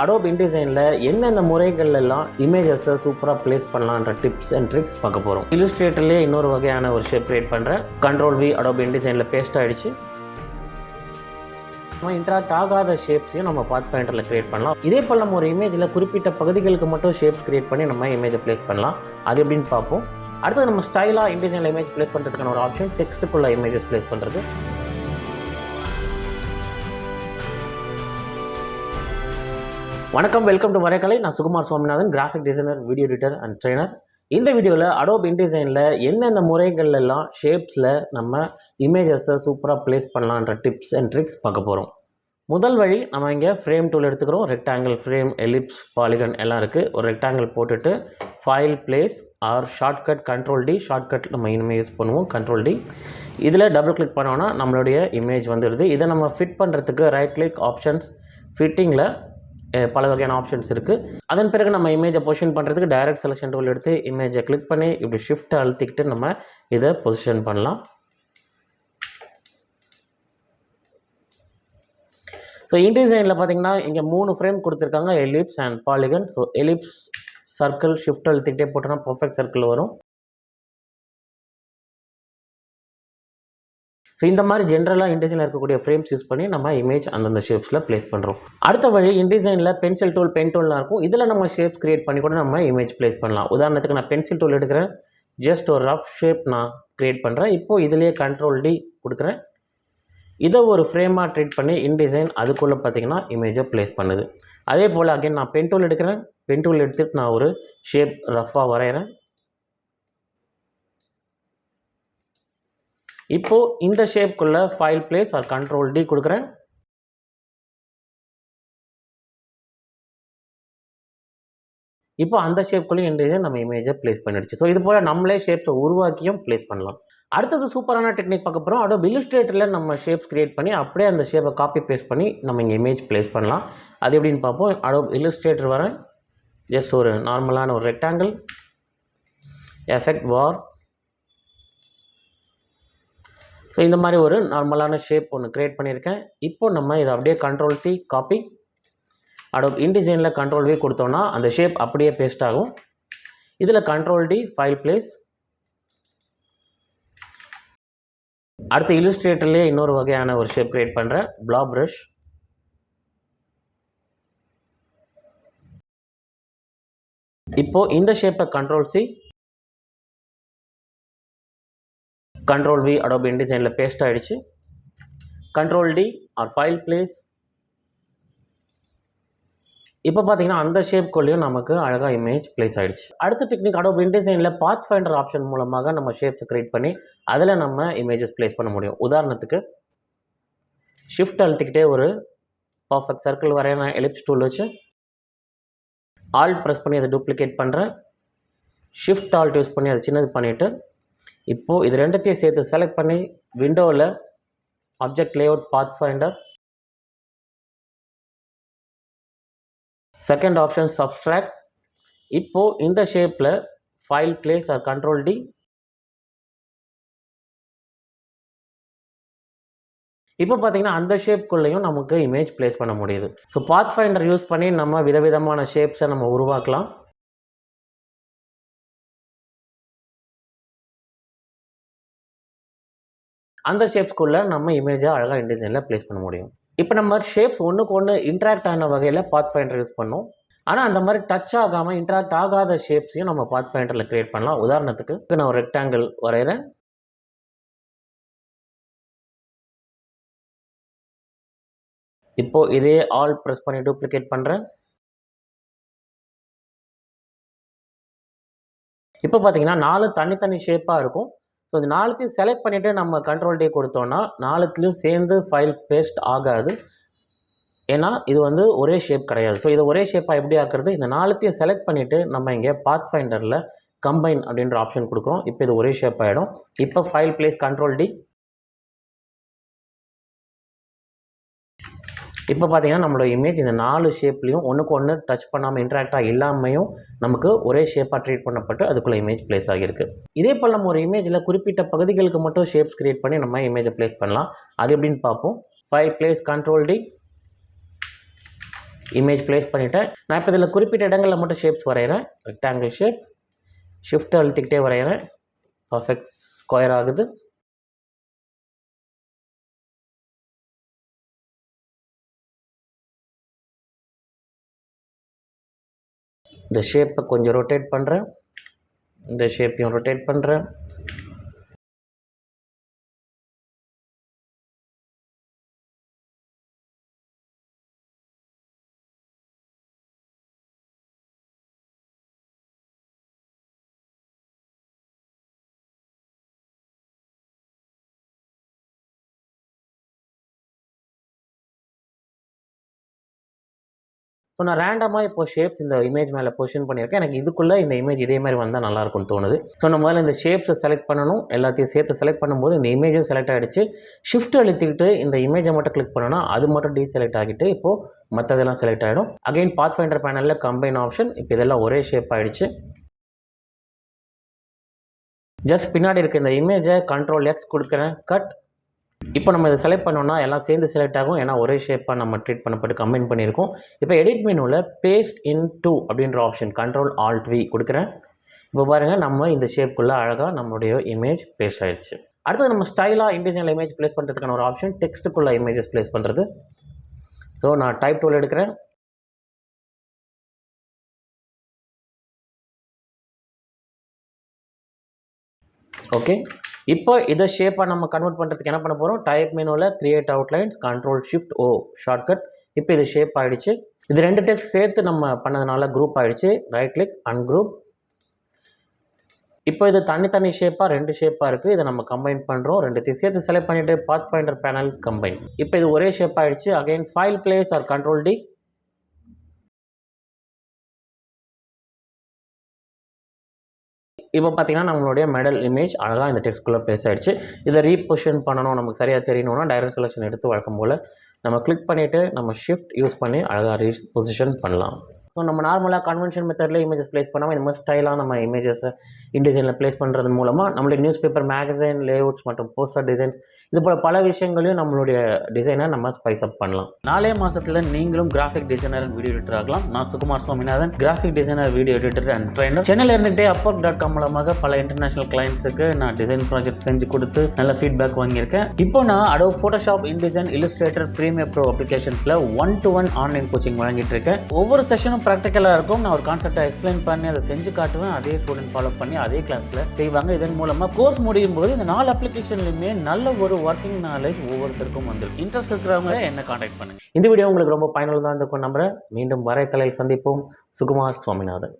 Adobe இன்டிசைனில் என்னென்ன முறைகள்லாம் இமேஜஸை சூப்பராக ப்ளேஸ் பண்ணலான்ற டிப்ஸ் அண்ட் ட்ரிக்ஸ் பார்க்க போகிறோம் இலிஸ்ட்ரேட்டர்லேயே இன்னொரு வகையான ஒரு ஷேப் கிரியேட் பண்ணுறேன் கண்ட்ரோல் வி அடோப் இன்டிசைனில் பேஸ்ட் ஆகிடுச்சு நம்ம இன்ட்ராக்ட் ஆகாத ஷேப்ஸையும் நம்ம பாத் ஃபைண்டரில் கிரியேட் பண்ணலாம். இதே போல் நம்ம ஒரு இமேஜில் குறிப்பிட்ட பகுதிகளுக்கு மட்டும் ஷேப்ஸ் கிரியேட் பண்ணி நம்ம இமேஜை ப்ளேஸ் பண்ணலாம். அது எப்படின்னு பார்ப்போம். அடுத்தது நம்ம ஸ்டைலாக இன்டிசைனில் இமேஜ் ப்ளேஸ் பண்ணுறதுக்கான ஒரு ஆப்ஷன் டெக்ஸ்ட்டுக்குள்ள இமேஜஸ் ப்ளேஸ் பண்ணுறது வணக்கம் வெல்கம் டு வரைக்கலை நான் Sukumar Swaminathan graphic designer video editor and trainer இந்த வீடியோவில் அடோப் இன்டிசைனில் எந்தெந்த முறைகள்லாம் ஷேப்ஸில் நம்ம இமேஜஸை சூப்பராக ப்ளேஸ் பண்ணலான்ற டிப்ஸ் அண்ட் ட்ரிக்ஸ் பார்க்க போகிறோம் முதல் வழி நம்ம இங்கே ஃப்ரேம் டூல் எடுத்துக்கிறோம். ரெக்டாங்கிள் ஃப்ரேம் எலிப்ஸ் பாலிகன் எல்லாம் இருக்குது ஒரு ரெக்டாங்கிள் போட்டுட்டு file place R shortcut control D shortcut நம்ம இனிமேல் யூஸ் பண்ணுவோம் கண்ட்ரோல் டி இதில் டபுள் கிளிக் பண்ணோன்னா நம்மளுடைய இமேஜ் வந்துடுது. இதை நம்ம ஃபிட் பண்ணுறதுக்கு ரைட் கிளிக் ஆப்ஷன்ஸ் ஃபிட்டிங்கில் பல வகையான ஆப்ஷன்ஸ் இருக்குது அதன் பிறகு நம்ம இமேஜை பொசிஷன் பண்ணுறதுக்கு டைரக்ட் செலெக்ஷன் டூல் எடுத்து இமேஜை கிளிக் பண்ணி இப்படி ஷிஃப்ட் அழுத்திக்கிட்டு நம்ம இதை பொசிஷன் பண்ணலாம். ஸோ இன்டிசைனில் பார்த்தீங்கன்னா இங்கே மூணு ஃப்ரேம் கொடுத்துருக்காங்க. Ellipse and polygon so ellipse circle shift அழுத்திக்கிட்டே போட்டோன்னா பர்ஃபெக்ட் சர்க்கிள் வரும். ஸோ இந்த மாதிரி ஜென்ரலாக இன்டிசைனில் இருக்கக்கூடிய ஃப்ரேம்ஸ் யூஸ் பண்ணி நம்ம இமேஜ் அந்தந்த ஷேப்ஸில் ப்ளேஸ் பண்ணுறோம் அடுத்த வழி இன்டிசைனில் பென்சில் டூல் பென் டூல்லாம் இருக்கும். இதில் நம்ம ஷேப்ஸ் கிரியேட் பண்ணி கூட நம்ம இமேஜ் ப்ளேஸ் பண்ணலாம். உதாரணத்துக்கு நான் பென்சில் டூல் எடுக்கிறேன். ஜஸ்ட் ஒரு ரஃப் ஷேப் நான் க்ரியேட் பண்ணுறேன் இப்போது இதிலேயே கண்ட்ரோல் டி கொடுக்குறேன். இதை ஒரு ஃப்ரேமாக ட்ரீட் பண்ணி இன்டிசைன் அதுக்குள்ளே பார்த்தீங்கன்னா இமேஜை ப்ளேஸ் பண்ணுது. அதே போல் அகைன் நான் பென் டூல் எடுக்கிறேன். பென் டூல் எடுத்துகிட்டு நான் ஒரு ஷேப் ரஃப்பாக வரைகிறேன் இப்போது இந்த ஷேப்குள்ளே file place R control D கொடுக்குறேன். இப்போ அந்த ஷேப்குள்ளேயும் இன்றைய நம்ம இமேஜை ப்ளேஸ் பண்ணிடுச்சு. ஸோ இது போல் நம்மளே ஷேப்ஸை உருவாக்கியும் ப்ளேஸ் பண்ணலாம். அடுத்தது சூப்பரான டெக்னிக் பார்க்க போகிறோம் அதோ இல்லுஸ்ட்ரேட்டரில் நம்ம ஷேப்ஸ் கிரியேட் பண்ணி அப்படியே அந்த ஷேப்பை காப்பி பேஸ்ட் பண்ணி நம்ம இங்கே இமேஜ் ப்ளேஸ் பண்ணலாம். அது எப்படின்னு பார்ப்போம். அடோ இல்லுஸ்ட்ரேட்டர் வரேன் ஜஸ்ட் ஒரு நார்மலான ஒரு ரெக்டாங்கிள் எஃபெக்ட் வார் ஸோ இந்த மாதிரி ஒரு நார்மலான ஷேப் ஒன்று க்ரியேட் பண்ணியிருக்கேன். இப்போ நம்ம இதை அப்படியே கண்ட்ரோல் சி காப்பி அடோ இன்டிசைனில் கண்ட்ரோல் வி கொடுத்தோன்னா அந்த ஷேப் அப்படியே பேஸ்ட் ஆகும். இதில் கண்ட்ரோல் டி ஃபைல் பிளேஸ் அடுத்து இல்லுஸ்ட்ரேட்டர்லேயே இன்னொரு வகையான ஒரு ஷேப் க்ரியேட் பண்ணுறேன் ப்ளா ப்ரஷ் இப்போது இந்த ஷேப்பை control C control V Adobe இன்டிசைனில் paste ஆகிடுச்சு control D R file place இப்போ பார்த்தீங்கன்னா அந்த ஷேப்குள்ளேயும் நமக்கு அழகாக இமேஜ் ப்ளேஸ் ஆகிடுச்சு அடுத்த டெக்னிக் அடோப் இன்டிசைனில் பாத் ஃபைண்டர் ஆப்ஷன் மூலமாக நம்ம ஷேப்ஸை க்ரியேட் பண்ணி அதில் நம்ம இமேஜஸ் ப்ளேஸ் பண்ண முடியும். உதாரணத்துக்கு ஷிஃப்ட் அழுத்திக்கிட்டே ஒரு பர்ஃபெக்ட் சர்க்கிள் வரைய நான் எலிப்ஸ் டூல் வச்சு ஆல்ட் ப்ரெஸ் பண்ணி அதை டூப்ளிகேட் பண்ணுறேன் ஷிஃப்ட் ஆல்ட் யூஸ் பண்ணி அதை சின்னது பண்ணிவிட்டு இப்போது இது ரெண்டுத்தையும் சேர்த்து செலக்ட் பண்ணி விண்டோவில் object layout pathfinder second option subtract இப்போது இந்த ஷேப்பில் file place R control D இப்போ பார்த்தீங்கன்னா அந்த ஷேப்குள்ளேயும் நமக்கு இமேஜ் ப்ளேஸ் பண்ண முடியுது. ஸோ பாத் ஃபைண்டர் யூஸ் பண்ணி நம்ம விதவிதமான ஷேப்ஸை நம்ம உருவாக்கலாம். அந்த ஷேப்ஸ்குள்ளே நம்ம இமேஜை அழகாக இன்டிசைனில் ப்ளேஸ் பண்ண முடியும். இப்போ நம்ம ஷேப்ஸ் ஒன்றுக்கு ஒன்று இன்ட்ராக்ட் ஆன வகையில் பாத் ஃபைண்டர் யூஸ் பண்ணோம். ஆனால் அந்த மாதிரி டச் ஆகாமல் இன்ட்ராக்ட் ஆகாத ஷேப்ஸையும் நம்ம பாத் ஃபைண்டரில் க்ரியேட் பண்ணலாம். உதாரணத்துக்கு நான் ஒரு ரெக்டாங்கிள் வரைகிறேன் இப்போது இதே ஆல் ப்ரெஸ் பண்ணி டூப்ளிகேட் பண்ணுறேன் இப்போ பார்த்தீங்கன்னா நாலு தனித்தனி ஷேப்பாக இருக்கும். ஸோ இந்த நாலுத்தையும் செலக்ட் பண்ணிவிட்டு நம்ம கண்ட்ரோல் டே கொடுத்தோன்னா நாலுத்துலேயும் சேர்ந்து ஃபைல் பேஸ்ட் ஆகாது. ஏன்னா இது வந்து ஒரே ஷேப் கிடையாது. ஸோ இதை ஒரே ஷேப்பாக எப்படி ஆக்குறது? இந்த நாலுத்தையும் செலக்ட் பண்ணிவிட்டு நம்ம இங்கே பாத் ஃபைண்டரில் கம்பைன் அப்படின்ற ஆப்ஷன் கொடுக்குறோம். இப்போ இது ஒரே ஷேப் ஆகிடும் இப்போ ஃபைல் பிளேஸ் கண்ட்ரோல் டி இப்போ பார்த்தீங்கன்னா நம்மளோட இமேஜ் இந்த நாலு ஷேப்லேயும் ஒன்றுக்கு ஒன்று டச் பண்ணாமல் இன்ட்ராக்டாக இல்லாமையும் நமக்கு ஒரே ஷேப்பாக ட்ரீட் பண்ணப்பட்டு அதுக்குள்ளே இமேஜ் ப்ளேஸ் ஆகியிருக்கு. இதே போல் நம்ம ஒரு இமேஜில் குறிப்பிட்ட பகுதிகளுக்கு மட்டும் ஷேப்ஸ் க்ரியேட் பண்ணி நம்ம இமேஜை பிளேஸ் பண்ணலாம். அது எப்படின்னு பார்ப்போம். File place control D image place பண்ணிவிட்டேன் நான் இப்போ இதில் குறிப்பிட்ட இடங்களில் மட்டும் ஷேப்ஸ் வரைகிறேன் ரெக்டாங்கிள் ஷேப் ஷிஃப்ட் அழுத்திக்கிட்டே வரைகிறேன் பர்ஃபெக்ட் ஸ்கொயர் ஆகுது. இந்த ஷேப்பை கொஞ்சம் ரொட்டேட் பண்ணுறேன் இந்த ஷேப்பையும் ரொட்டேட் பண்ணுறேன் ஸோ நான் ரேண்டமாக இப்போ ஷேப்ஸ் இந்த இமேஜ் மேலே பொசிஷன் பண்ணியிருக்கேன். எனக்கு இதுக்குள்ளே இந்த இமேஜ் இதே மாதிரி வந்தால் நல்லாயிருக்கும்னு தோணுது. ஸோ நம்ம முதல்ல இந்த ஷேப்ஸை செலக்ட் பண்ணணும். எல்லாத்தையும் சேர்த்து செலக்ட் பண்ணும்போது இந்த இமேஜும் செலக்ட் ஆகிடுச்சு ஷிஃப்ட் அழுத்திக்கிட்டு இந்த இமேஜை மட்டும் கிளிக் பண்ணோன்னா அது மட்டும் டீசெலக்ட் ஆகிட்டு இப்போது மற்றதெல்லாம் செலக்ட் ஆகிடும் அகைன் பாத் ஃபைண்டர் பேனலில் கம்பைன் ஆப்ஷன் இப்போ இதெல்லாம் ஒரே ஷேப் ஆகிடுச்சு ஜஸ்ட் பின்னாடி இருக்க இந்த இமேஜை கண்ட்ரோல் எக்ஸ் கொடுக்குறேன். கட் இப்போ நம்ம இதை செலக்ட் பண்ணோம்னா எல்லாம் சேர்ந்து செலக்ட் ஆகும். ஏன்னா ஒரே ஷேப்பாக நம்ம ட்ரீட் பண்ணப்பட்டு கம்பைன் பண்ணியிருக்கோம். இப்போ எடிட் மெனுவில் பேஸ்ட் இன் டூ அப்படின்ற ஆப்ஷன் கண்ட்ரோல் ஆல்ட் வி கொடுக்குறேன். இப்போ பாருங்கள் நம்ம இந்த ஷேப்புக்குள்ளே அழகாக நம்மளுடைய இமேஜ் பேஸ்ட் ஆயிடுச்சு அடுத்தது நம்ம ஸ்டைலாக இண்டிஜுவல் இமேஜ் ப்ளேஸ் பண்ணுறதுக்கான ஒரு ஆப்ஷன் டெக்ஸ்ட்டுக்குள்ளே இமேஜஸ் ப்ளேஸ் பண்ணுறது ஸோ நான் டைப் டூல் எடுக்கிறேன். ஓகே இப்போ இதை ஷேப்பாக நம்ம கன்வெர்ட் பண்ணுறதுக்கு என்ன பண்ண போகிறோம் டைப் மெனுவில் create outlines control shift O shortcut இப்போ இது ஷேப் ஆகிடுச்சு இது ரெண்டு டெக்ஸ்ட் சேர்த்து நம்ம பண்ணதுனால குரூப் ஆகிடுச்சு ரைட் கிளிக் அன்குரூப் இப்போ இது தனித்தனி ஷேப்பாக ரெண்டு ஷேப்பாக இருக்குது இதை நம்ம கம்பைன் பண்ணுறோம் ரெண்டுத்தையும் சேர்த்து செலக்ட் பண்ணிவிட்டு பாத் ஃபைண்டர் பேனல் கம்பைன் இப்போ இது ஒரே ஷேப் ஆகிடுச்சு again file place R control D இப்போ பார்த்தீங்கன்னா நம்மளுடைய மெடல் இமேஜ் அழகாக இந்த டெக்ஸ்ட்குள்ளே ப்ளேஸ் ஆகிடுச்சு இதை ரீபொசிஷன் பண்ணணும் நமக்கு சரியாக தெரியணும்னா டைரக்ட் செலெக்ஷன் எடுத்து வழக்கம் போல் நம்ம கிளிக் பண்ணிவிட்டு நம்ம ஷிஃப்ட் யூஸ் பண்ணி அழகாக ரீ பொசிஷன் பண்ணலாம். ஸோ நம்ம நார்மலாக கன்வென்ஷன் மெத்தடில் இமேஜஸ் ப்ளேஸ் பண்ணாமல் இந்த மாதிரி ஸ்டைலாக நம்ம இமேஜஸை இன்டிசைனில் ப்ளேஸ் பண்ணுறது மூலமாக நம்மளுடைய நியூஸ் பேப்பர் மேகசைன் லேஅவுட்ஸ் மற்றும் போஸ்டர் டிசைன்ஸ் இது போல் பல விஷயங்களையும் நம்மளுடைய டிசைனை நம்ம ஸ்பைஸ் அப் பண்ணலாம். நாலே மாதத்தில் நீங்களும் கிராஃபிக் டிசைனர் வீடியோ எடிட்டர் ஆகலாம். நான் Sukumar Swaminathan graphic designer video editor and trainer சென்னையில் இருந்துகிட்டே அப்போக் டாட் காம் மூலமாக பல இன்டர்நேஷனல் கிளைண்ட்ஸுக்கு நான் டிசைன் ப்ராஜெக்ட் செஞ்சு கொடுத்து நல்ல ஃபீட்பேக் வாங்கியிருக்கேன். இப்போ நான் Adobe Photoshop InDesign Illustrator Premiere Pro அப்ளிகேஷன்ஸில் one to one online coaching வழங்கிட்டு இருக்கேன். ஒவ்வொரு செஷனும் ப்ராக்டிக்கலாக இருக்கும். நான் ஒரு கான்செப்டை எக்ஸ்பிளைன் பண்ணி அதை செஞ்சு காட்டுவேன். அதே ஸ்டூடெண்ட் ஃபாலோ பண்ணி அதே கிளாஸில் செய்வாங்க. இதன் மூலமாக கோர்ஸ் முடியும் போது இந்த நாலு அப்ளிகேஷன்லையுமே நல்ல ஒரு ஒர்க்கிங் நாலேஜ் ஒவ்வொருத்தருக்கும் வந்துடும் இன்ட்ரெஸ்ட் இருக்கிறவங்க என்ன காண்டாக்ட் பண்ணுங்க? இந்த வீடியோ உங்களுக்கு ரொம்ப பயனுள்ளதாக இருக்கும் நம்புகிறேன் மீண்டும் வரைக்கலையில் சந்திப்போம். சுகுமார் சுவாமிநாதன்.